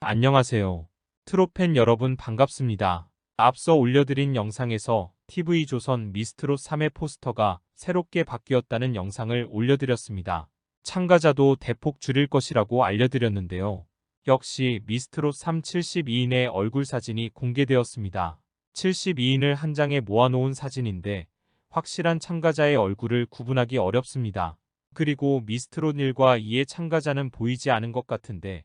안녕하세요. 트롯팬 여러분 반갑습니다. 앞서 올려드린 영상에서 TV조선 미스트롯 3의 포스터가 새롭게 바뀌었다는 영상을 올려드렸습니다. 참가자도 대폭 줄일 것이라고 알려드렸는데요. 역시 미스트롯 3 72인의 얼굴 사진이 공개되었습니다. 72인을 한 장에 모아놓은 사진인데 확실한 참가자의 얼굴을 구분하기 어렵습니다. 그리고 미스트롯 1과 2의 참가자는 보이지 않은 것 같은데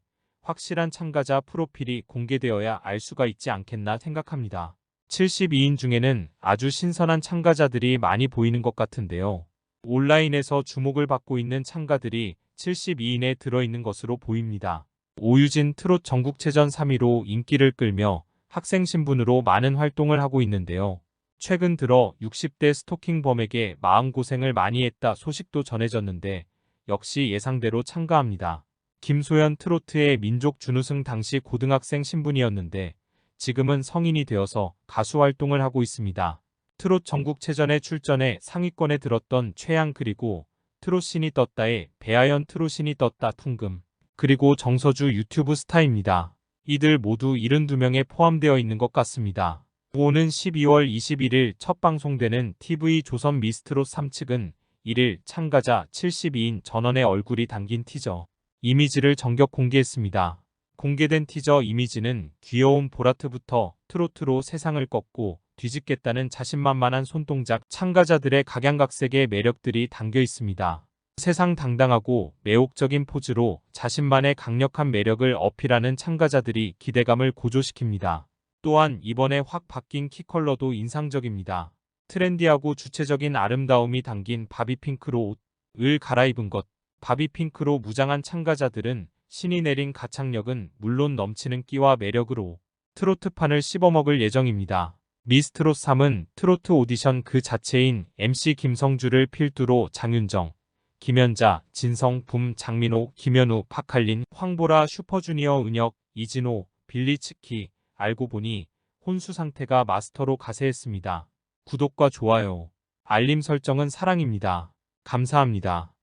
확실한 참가자 프로필이 공개되어야 알 수가 있지 않겠나 생각합니다. 72인 중에는 아주 신선한 참가자들이 많이 보이는 것 같은데요. 온라인에서 주목을 받고 있는 참가들이 72인에 들어있는 것으로 보입니다. 오유진 트롯 전국체전 3위로 인기를 끌며 학생 신분으로 많은 활동을 하고 있는데요. 최근 들어 60대 스토킹범에게 마음고생을 많이 했다 소식도 전해졌는데 역시 예상대로 참가합니다. 김소연 트로트의 민족 준우승 당시 고등학생 신분이었는데 지금은 성인이 되어서 가수 활동을 하고 있습니다. 트롯 전국체전에 출전해 상위권에 들었던 최양 그리고 트롯신이 떴다의 배아연 트롯신이 떴다 퉁금 그리고 정서주 유튜브 스타입니다. 이들 모두 72명에 포함되어 있는 것 같습니다. 오는 12월 21일 첫 방송되는 TV 조선 미스트롯 3측은 1일 참가자 72인 전원의 얼굴이 담긴 티저 이미지를 전격 공개했습니다. 공개된 티저 이미지는 귀여운 보라트부터 트로트로 세상을 꺾고 뒤집겠다는 자신만만한 손동작 참가자들의 각양각색의 매력들이 담겨 있습니다. 세상 당당하고 매혹적인 포즈로 자신만의 강력한 매력을 어필하는 참가자들이 기대감을 고조시킵니다. 또한 이번에 확 바뀐 키 컬러도 인상적입니다. 트렌디하고 주체적인 아름다움이 담긴 바비핑크로 옷을 갈아입은 것. 바비핑크로 무장한 참가자들은 신이 내린 가창력은 물론 넘치는 끼와 매력으로 트로트판을 씹어먹을 예정입니다. 미스트롯 3은 트로트 오디션 그 자체인 MC 김성주를 필두로 장윤정, 김연자, 진성, 붐, 장민호, 김현우, 박할린, 황보라, 슈퍼주니어 은혁, 이진호, 빌리츠키, 알고 보니 혼수 상태가 마스터로 가세했습니다. 구독과 좋아요, 알림 설정은 사랑입니다. 감사합니다.